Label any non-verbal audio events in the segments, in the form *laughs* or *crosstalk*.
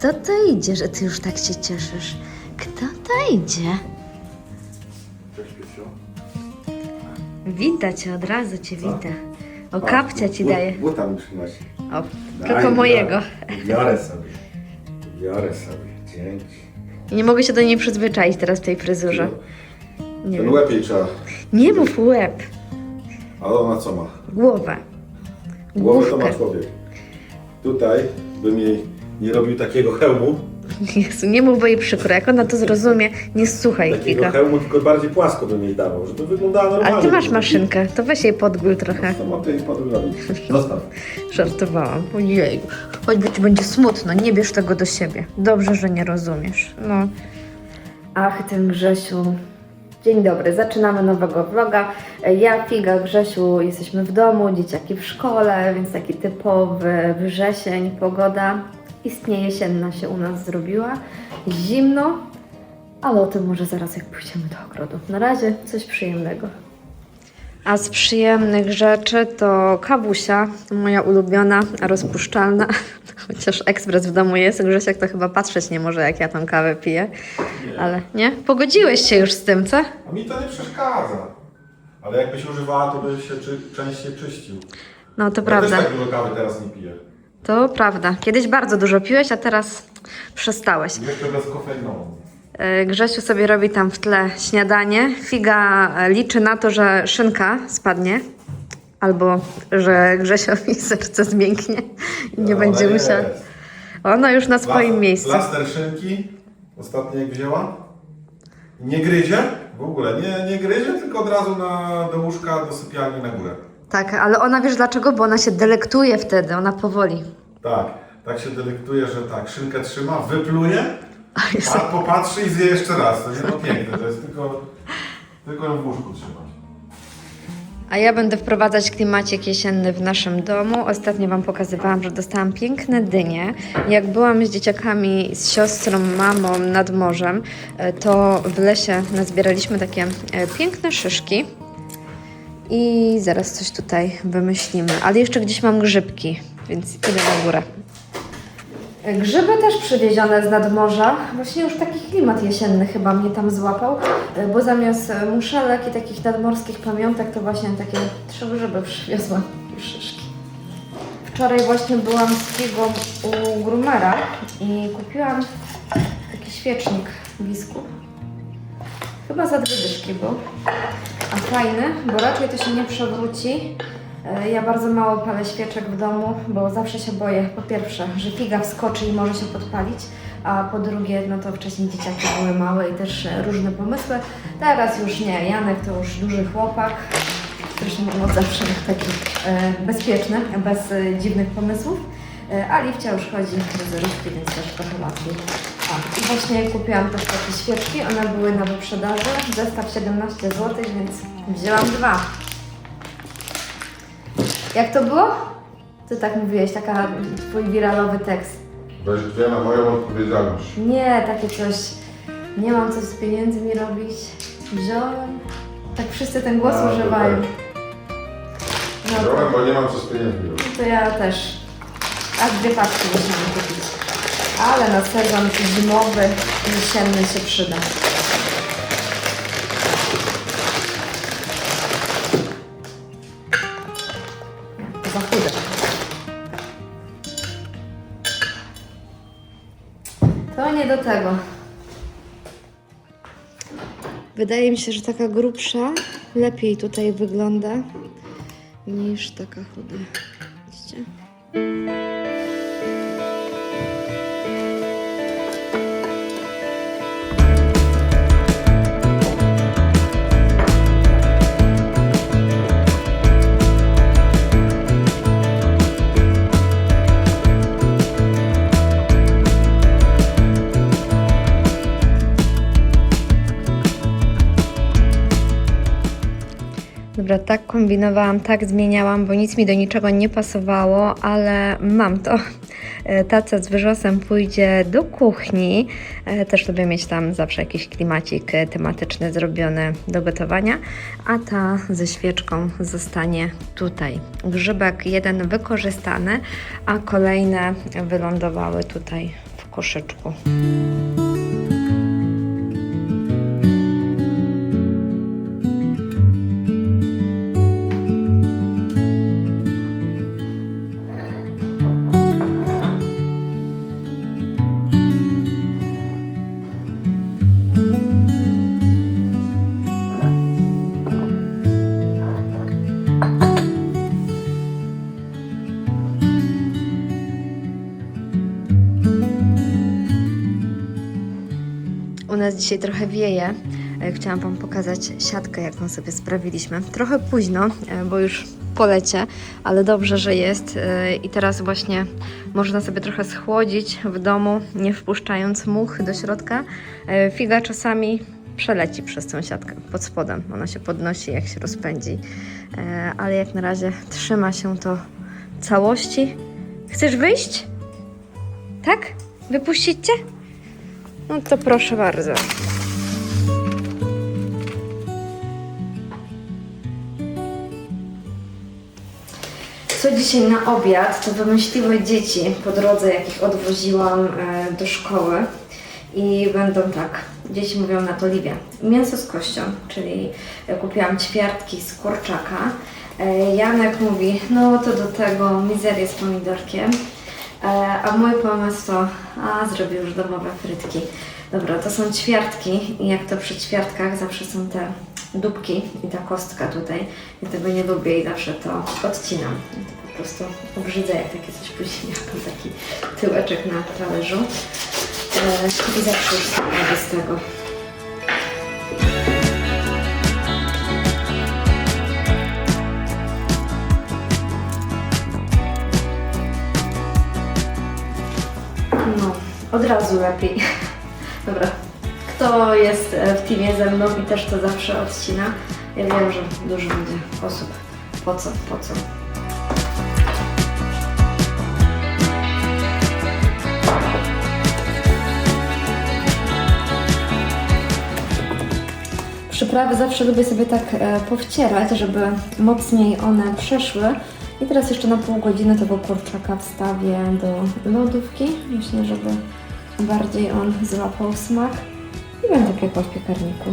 Kto to idzie, że ty już tak się cieszysz? Kto to idzie? Cześć, Piesiu. Wita cię, od razu cię wita. O, kapcia ci daje. Buta mi przynosi. O, tylko mojego. Biorę sobie. Biorę sobie. Dzięki. I nie mogę się do niej przyzwyczaić teraz w tej fryzurze. Nie Ten wiem. łeb jej trzeba. Nie mów łeb, Ale ona co ma? głowę. Głowę to Główkę. ma człowiek. Tutaj bym jej nie robił takiego hełmu. Jezu, nie mów, bo jej przykro. Jak ona to zrozumie, nie słuchaj Takiego Kika. hełmu, tylko bardziej płasko bym jej dawał, żeby wyglądała normalnie. Ale ty masz maszynkę, to weź jej podgój trochę. Co ma tej potem robić? Zostaw. *laughs* Żartowałam. Ojej, choćby ci będzie smutno, nie bierz tego do siebie. Dobrze, że nie rozumiesz. No. Ach, ten Grzesiu. Dzień dobry, zaczynamy nowego vloga. Ja, Figa, Grzesiu, jesteśmy w domu, dzieciaki w szkole, więc taki typowy wrzesień, pogoda. Istnie jesienna się u nas zrobiła. Zimno, ale o tym może zaraz jak pójdziemy do ogrodu. Na razie coś przyjemnego. A z przyjemnych rzeczy to kawusia, moja ulubiona, rozpuszczalna. *laughs* Chociaż ekspres w domu jest, Grzesiek to chyba patrzeć nie może, jak ja tą kawę piję. Ale nie? Pogodziłeś się już z tym, co? A mi to nie przeszkadza. Ale jakbyś używała, to by się czy, częściej czyścił. No to Ja prawda. też tak dużo kawy teraz nie piję. To prawda. Kiedyś bardzo dużo piłeś, a teraz przestałeś. Jeszcze bezkofeinową. E, Grzesiu sobie robi tam w tle śniadanie. Figa liczy na to, że szynka spadnie. Albo, że Grzesiowi *laughs* serce zmięknie i nie Ona będzie musiał. Ona już na swoim miejscu. Plaster szynki, ostatnio jak wzięła. Nie gryzie, w ogóle nie, nie gryzie, tylko od razu na, do łóżka, do sypialni na górę. Tak, ale ona wiesz dlaczego? Bo ona się delektuje wtedy, ona powoli. Tak, tak się delektuje, że tak, szynkę trzyma, wypluje, A jest- popatrzy i zje jeszcze raz. To nie to piękne, to jest tylko, tylko ją w łóżku trzymać. A ja będę wprowadzać klimacik jesienny w naszym domu. Ostatnio Wam pokazywałam, że dostałam piękne dynie. Jak byłam z dzieciakami, z siostrą, mamą nad morzem, e, to w lesie nazbieraliśmy takie e, piękne szyszki. I zaraz coś tutaj wymyślimy. Ale jeszcze gdzieś mam grzybki, więc idę na górę. Grzyby też przywiezione z nadmorza. Właśnie już taki klimat jesienny chyba mnie tam złapał, e, bo zamiast e, muszelek i takich nadmorskich pamiątek to właśnie takie trzy grzyby przywiozłam i szyszki. Wczoraj właśnie byłam z Figą u Grumera i kupiłam taki świecznik biskup. Chyba za dwie dyszki był. A fajny, bo raczej to się nie przewróci. E, Ja bardzo mało palę świeczek w domu, bo zawsze się boję, po pierwsze, że figa wskoczy i może się podpalić, a po drugie, no to wcześniej dzieciaki były małe i też e, różne pomysły. Teraz już nie, Janek to już duży chłopak, zresztą on zawsze taki e, bezpieczny, bez dziwnych pomysłów. E, A Liwcia już chodzi do zerówki, więc też trochę łatwiej. A, i właśnie kupiłam też takie świeczki, one były na wyprzedaży, zestaw 17 zł, więc wzięłam dwa. Jak to było? Ty tak mówiłeś, taka twój wiralowy tekst. Weź dwie na moją odpowiedzialność. Nie, takie coś, nie mam coś z pieniędzmi robić, wziąłem. Tak wszyscy ten głos A, to używają. tak. No Wziąłem, bo nie mam co z pieniędzmi robić. to ja też. Aż dwie paczki musiałam kupić. Ale na sezon zimowy, jesienny się przyda. Za. To nie do tego. Wydaje mi się, że taka grubsza lepiej tutaj wygląda niż taka chuda. Widzicie? Dobra, tak kombinowałam, tak zmieniałam, bo nic mi do niczego nie pasowało, ale mam to. E, Taca z wyrzosem pójdzie do kuchni. E, Też lubię mieć tam zawsze jakiś klimacik e, tematyczny zrobiony do gotowania, a ta ze świeczką zostanie tutaj. Grzybek jeden wykorzystany, a kolejne wylądowały tutaj w koszyczku. Nas dzisiaj trochę wieje. E, Chciałam Wam pokazać siatkę, jaką sobie sprawiliśmy. Trochę późno, e, bo już po lecie, ale dobrze, że jest. E, I teraz właśnie można sobie trochę schłodzić w domu, nie wpuszczając much do środka. Figa czasami przeleci przez tą siatkę pod spodem. Ona się podnosi, jak się rozpędzi. Ale jak na razie trzyma się to całości. Chcesz wyjść? Tak? Wypuścić cię? No to proszę bardzo. Co dzisiaj na obiad, to wymyśliły dzieci po drodze, jak ich odwoziłam e, do szkoły. I będą tak, dzieci mówią na to Liwia. Mięso z kością, czyli e, kupiłam ćwiartki z kurczaka. E, Janek mówi, no to do tego mizerię z pomidorkiem. E, A mój pomysł to, a zrobię już domowe frytki. Dobra, to są ćwiartki i jak to przy ćwiartkach zawsze są te dupki i ta kostka tutaj. Ja tego nie lubię i zawsze to odcinam. I to po prostu obrzydzę, jak takie coś później *laughs* mam taki tyłeczek na talerzu. E, I zawsze z tego. Razu lepiej. *laughs* Dobra. Kto jest e, w teamie ze mną i też to zawsze odcina? Ja wiem, że dużo będzie osób. Po co, po co? Przyprawy zawsze lubię sobie tak e, powcierać, żeby mocniej one przeszły. I teraz jeszcze na pół godziny tego kurczaka wstawię do lodówki. Myślę, żeby bardziej on złapał smak. I będę piekła w piekarniku.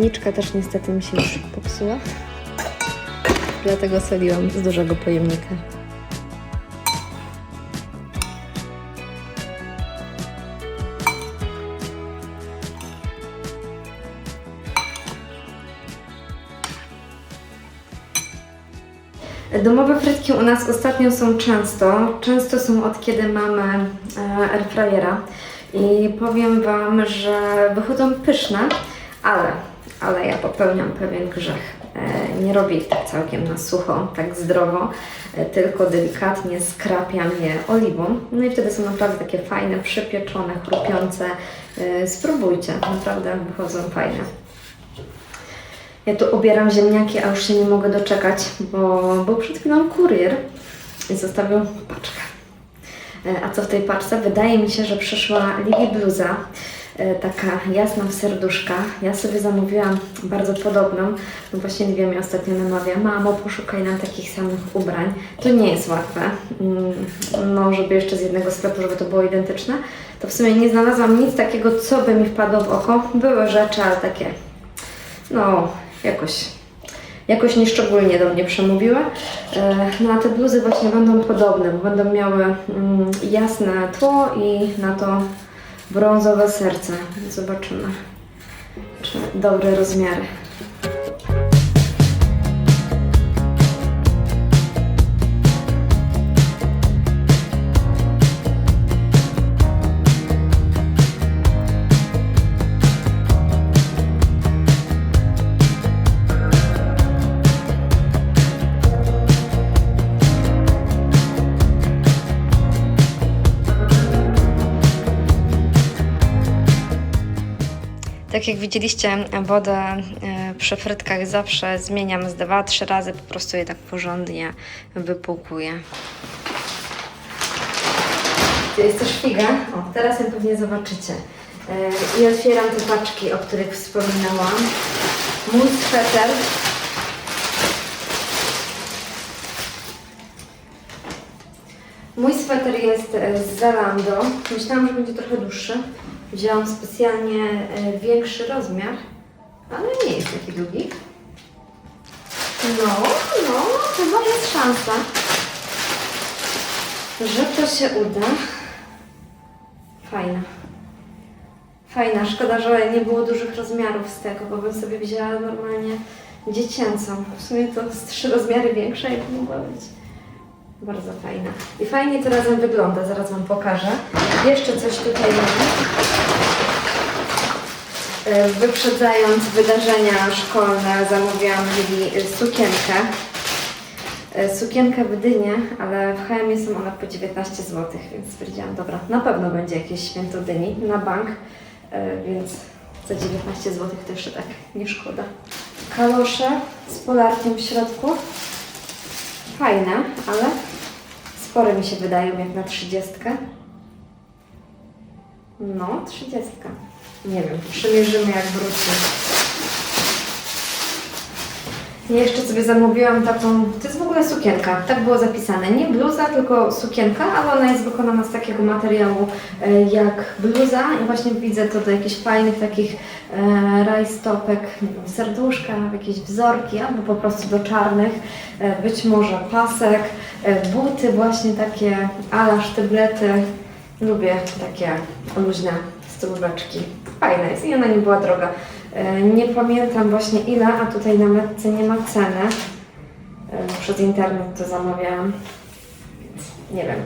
Solniczka też niestety mi się już popsuła. Dlatego soliłam z dużego pojemnika. Domowe frytki u nas ostatnio są często. Często są od kiedy mamy e, airfryera. I powiem Wam, że wychodzą pyszne, ale, ale ja popełniam pewien grzech. E, Nie robię ich tak całkiem na sucho, tak zdrowo, e, tylko delikatnie skrapiam je oliwą. No i wtedy są naprawdę takie fajne, przypieczone, chrupiące. E, Spróbujcie, naprawdę wychodzą fajne. Ja tu obieram ziemniaki, a już się nie mogę doczekać, bo był przed chwilą kurier zostawił paczkę. A co w tej paczce? Wydaje mi się, że przyszła Lili bluza, taka jasna w serduszkach. Ja sobie zamówiłam bardzo podobną, no właśnie Livia mnie ostatnio namawia, mamo poszukaj nam takich samych ubrań. To nie jest łatwe, Mm, no żeby jeszcze z jednego sklepu, żeby to było identyczne. To w sumie nie znalazłam nic takiego, co by mi wpadło w oko. Były rzeczy, ale takie no, jakoś, jakoś nieszczególnie do mnie przemówiły. E, No a te bluzy właśnie będą podobne, bo będą miały mm, jasne tło i na to brązowe serce. Zobaczymy, czy dobre rozmiary. Tak jak widzieliście, wodę e, przy frytkach zawsze zmieniam z 2-3 razy, po prostu je tak porządnie wypłukuję. Tu jest też figa. O, teraz ją pewnie zobaczycie. E, I otwieram te paczki, o których wspominałam. Mój sweter. Mój sweter jest e, z Zalando. Myślałam, że będzie trochę dłuższy. Wzięłam specjalnie e, większy rozmiar, ale nie jest taki długi. No, no, chyba jest szansa, że to się uda. Fajna. Fajna. Szkoda, że nie było dużych rozmiarów z tego, bo bym sobie wzięła normalnie dziecięcą. W sumie to z trzy rozmiary większa, jak mogła być. Bardzo fajna. I fajnie to razem wygląda, zaraz Wam pokażę. Jeszcze coś tutaj mam. E, Wyprzedzając wydarzenia szkolne, zamówiłam Lili sukienkę. E, Sukienkę w Dynie, ale w HM są one po 19 zł, więc stwierdziłam, dobra, na pewno będzie jakieś święto Dyni na bank, e, więc za 19 zł to jeszcze tak nie szkoda. Kalosze z polarkiem w środku. Fajne, ale spore mi się wydają jak na 30. No, 30. Nie wiem, przymierzymy jak wróci. I Jeszcze sobie zamówiłam taką, to jest w ogóle sukienka, tak było zapisane. Nie bluza, tylko sukienka, ale ona jest wykonana z takiego materiału e, jak bluza i właśnie widzę to do jakichś fajnych takich e, rajstopek, serduszka, jakieś wzorki, albo po prostu do czarnych, e, być może pasek, e, buty właśnie takie ala sztyblety. Lubię takie luźne stróżeczki. Fajna jest i ona nie była droga. E, Nie pamiętam właśnie ile, a tutaj na metce nie ma ceny. E, Przez internet to zamawiałam. Więc nie wiem.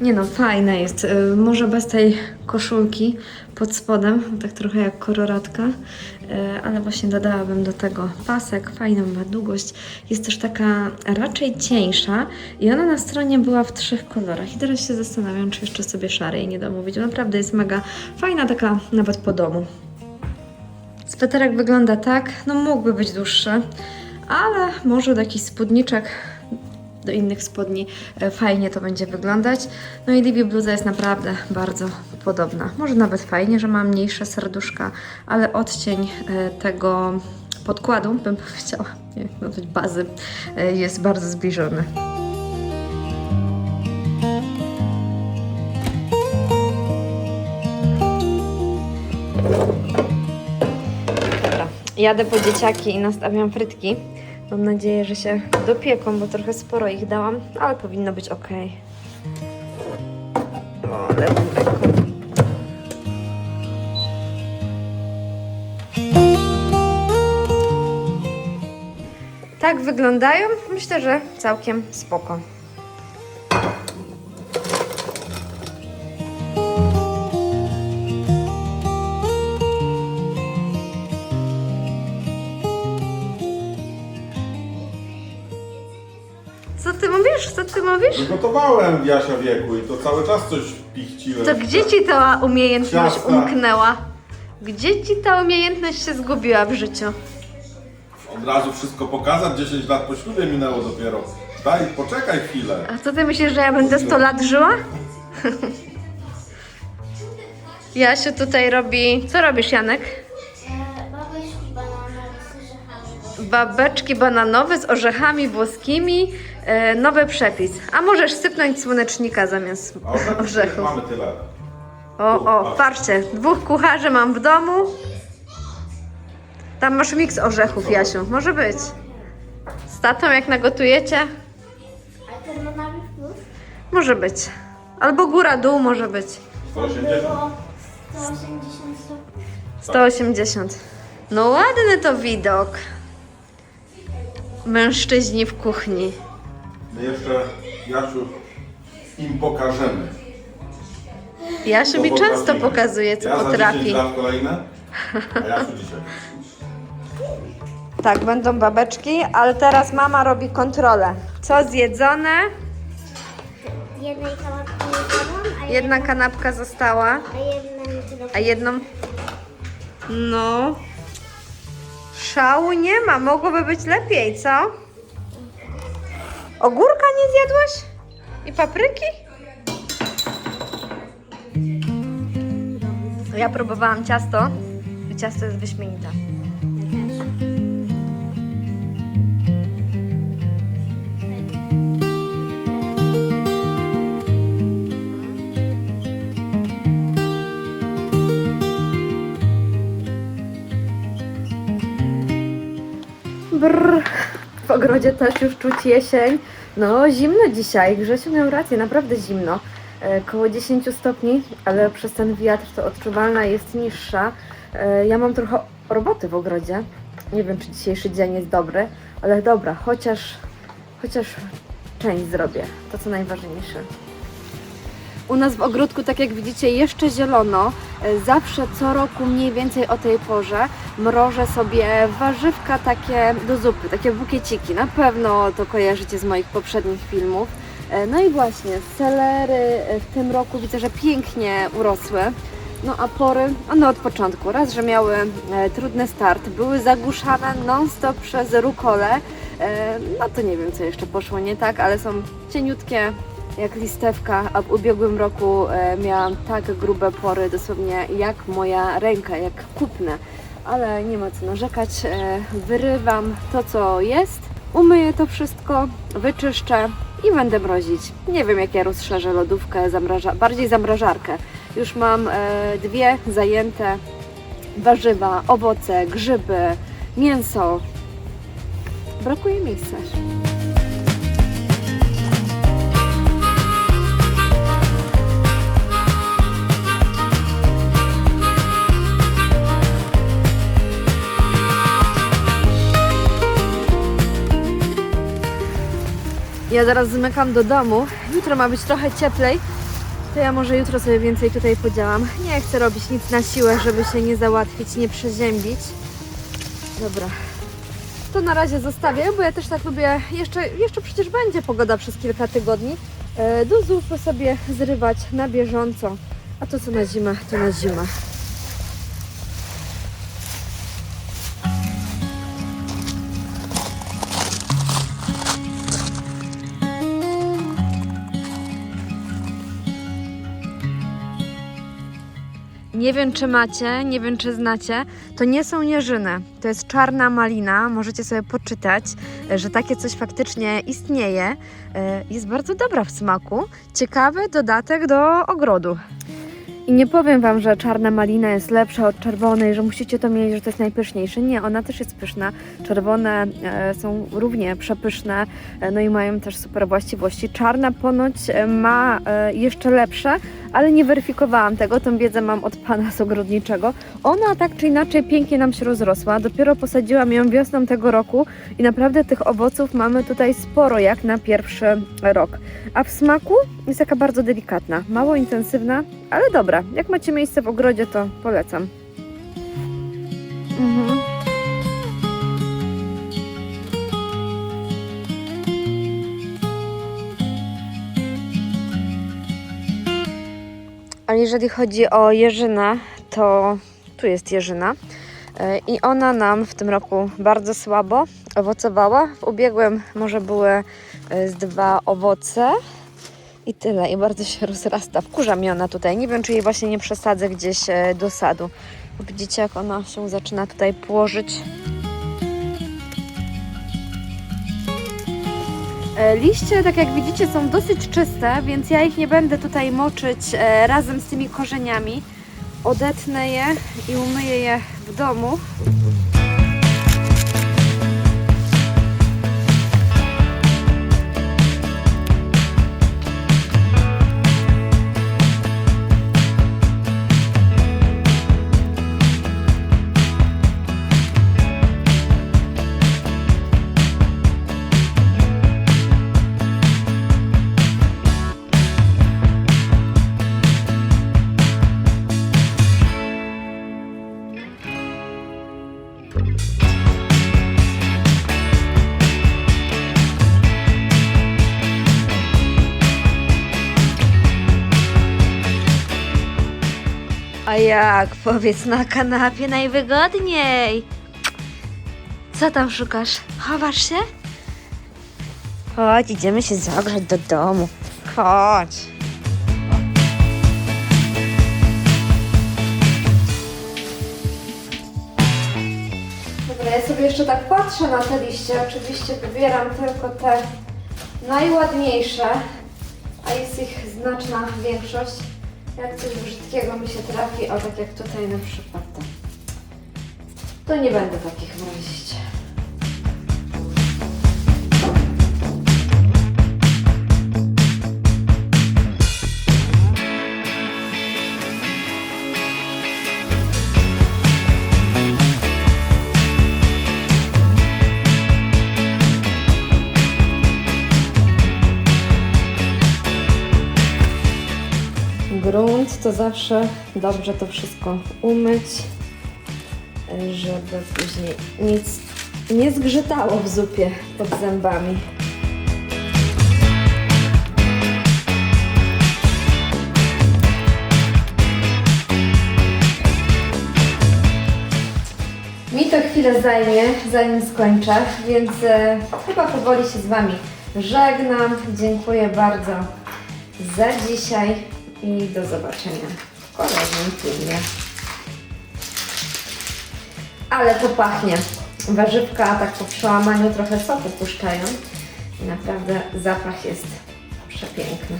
Nie no, fajne jest. E, Może bez tej koszulki pod spodem, tak trochę jak koloratka, e, ale właśnie dodałabym do tego pasek, fajną ma długość. Jest też taka raczej cieńsza i ona na stronie była w trzech kolorach. I teraz się zastanawiam, czy jeszcze sobie szarej nie domówić. Naprawdę jest mega fajna, taka nawet po domu. Sweterek wygląda tak, no mógłby być dłuższy, ale może do jakichś spódniczek, do innych spodni e, fajnie to będzie wyglądać. No i Libby bluza jest naprawdę bardzo podobna. Może nawet fajnie, że ma mniejsze serduszka, ale odcień e, tego podkładu, bym *laughs* powiedziała, nie nazwać, bazy, e, jest bardzo zbliżony. Jadę po dzieciaki i nastawiam frytki. Mam nadzieję, że się dopieką, bo trochę sporo ich dałam, ale powinno być ok. O, lewą ręką. Tak wyglądają. Myślę, że całkiem spoko. Co ty mówisz? Co ty mówisz? Przygotowałem Jasia wieku i to cały czas coś pichciłem. To gdzie ci ta umiejętność Ciasta. umknęła? Gdzie ci ta umiejętność się zgubiła w życiu? Od razu wszystko pokazać, 10 lat po ślubie minęło dopiero. Daj, poczekaj chwilę. A co ty myślisz, że ja będę 100 lat żyła? *laughs* Jasiu tutaj robi... Co robisz, Janek? Babeczki bananowe z orzechami. Babeczki bananowe z orzechami włoskimi. E, nowy przepis. A możesz sypnąć słonecznika zamiast A orzechów orzechów. mamy tyle. O, o, patrzcie, dwóch kucharzy mam w domu. Tam masz miks orzechów, Jasiu. Może być. Z tatą jak nagotujecie? Plus? Może być. Albo góra, dół może być. 180. Było 180 stopni. 180. No ładny to widok. Mężczyźni w kuchni. My jeszcze, Jasiu, im pokażemy. Jasiu mi To często potrafimy. pokazuje, co ja potrafi. Za 10 lat kolejne, a Jasiu dzisiaj. Tak, będą babeczki, ale teraz mama robi kontrolę. Co zjedzone? Jednej kanapki nie a Jedna kanapka została, a jedna nie a jedną No. Szału nie ma, mogłoby być lepiej, co? Ogórka nie zjadłaś? I papryki? Ja próbowałam ciasto i ciasto jest wyśmienite. Ogrodzie też już czuć jesień. No, zimno dzisiaj. Grzesiu miał rację, naprawdę zimno. E, koło 10 stopni, ale przez ten wiatr to odczuwalna jest niższa. E, ja mam trochę roboty w ogrodzie. Nie wiem, czy dzisiejszy dzień jest dobry, ale dobra, chociaż, chociaż część zrobię. To co najważniejsze. U nas w ogródku, tak jak widzicie, jeszcze zielono. E, Zawsze co roku mniej więcej o tej porze mrożę sobie warzywka takie do zupy, takie bukieciki. Na pewno to kojarzycie z moich poprzednich filmów. E, No i właśnie, selery e, w tym roku widzę, że pięknie urosły. No a pory, one od początku, raz, że miały trudny start, były zagłuszane non-stop przez rukolę, e, no to nie wiem co jeszcze poszło nie tak, ale są cieniutkie jak listewka, a w ubiegłym roku e, miałam tak grube pory, dosłownie jak moja ręka, jak kupne. Ale nie ma co narzekać, e, wyrywam to co jest, umyję to wszystko, wyczyszczę i będę mrozić. Nie wiem jak ja rozszerzę lodówkę, zamraża, bardziej zamrażarkę. Już mam e, dwie zajęte warzywa, owoce, grzyby, mięso. Brakuje miejsca. Ja zaraz zmykam do domu. Jutro ma być trochę cieplej. To ja może jutro sobie więcej tutaj podziałam. Nie chcę robić nic na siłę, żeby się nie załatwić, nie przeziębić. Dobra. To na razie zostawię, bo ja też tak lubię. Jeszcze, jeszcze przecież będzie pogoda przez kilka tygodni. E, Do zupy sobie zrywać na bieżąco. A to co na zimę, to na zimę. Nie wiem, czy macie, nie wiem, czy znacie. To nie są jeżyny, to jest czarna malina. Możecie sobie poczytać, e, że takie coś faktycznie istnieje. E, Jest bardzo dobra w smaku. Ciekawy dodatek do ogrodu. I nie powiem Wam, że czarna malina jest lepsza od czerwonej, że musicie to mieć, że to jest najpyszniejsze. Nie, ona też jest pyszna. Czerwone e, są równie przepyszne, e, no i mają też super właściwości. Czarna ponoć e, ma e, jeszcze lepsze, ale nie weryfikowałam tego, tą wiedzę mam od pana z ogrodniczego. Ona tak czy inaczej pięknie nam się rozrosła. Dopiero posadziłam ją wiosną tego roku i naprawdę tych owoców mamy tutaj sporo jak na pierwszy rok. A w smaku jest taka bardzo delikatna, mało intensywna, ale dobra. Jak macie miejsce w ogrodzie, to polecam. Mhm. A jeżeli chodzi o jeżynę, to tu jest jeżyna. E, I ona nam w tym roku bardzo słabo owocowała. W ubiegłym może były e, z dwa owoce i tyle. I bardzo się rozrasta. Wkurza mnie ona tutaj. Nie wiem, czy jej właśnie nie przesadzę gdzieś e, do sadu. Widzicie, jak ona się zaczyna tutaj płożyć. E, Liście, tak jak widzicie, są dosyć czyste, więc ja ich nie będę tutaj moczyć e, razem z tymi korzeniami. Odetnę je i umyję je w domu. A jak, powiedz na kanapie najwygodniej. Co tam szukasz? Chowasz się? Chodź, idziemy się zagrzać do domu. Chodź. Sobie jeszcze tak patrzę na te liście. Oczywiście wybieram tylko te najładniejsze, a jest ich znaczna większość. Jak coś brzydkiego mi się trafi, o tak jak tutaj na przykład to, nie będę takich mrozić. Grunt, to zawsze dobrze to wszystko umyć, żeby później nic nie zgrzytało w zupie pod zębami. Mi to chwilę zajmie, zanim skończę, więc e, chyba powoli się z Wami żegnam. Dziękuję bardzo za dzisiaj i do zobaczenia w kolejnym filmie. Ale to pachnie. Warzywka tak po przełamaniu trochę soku puszczają naprawdę zapach jest przepiękny.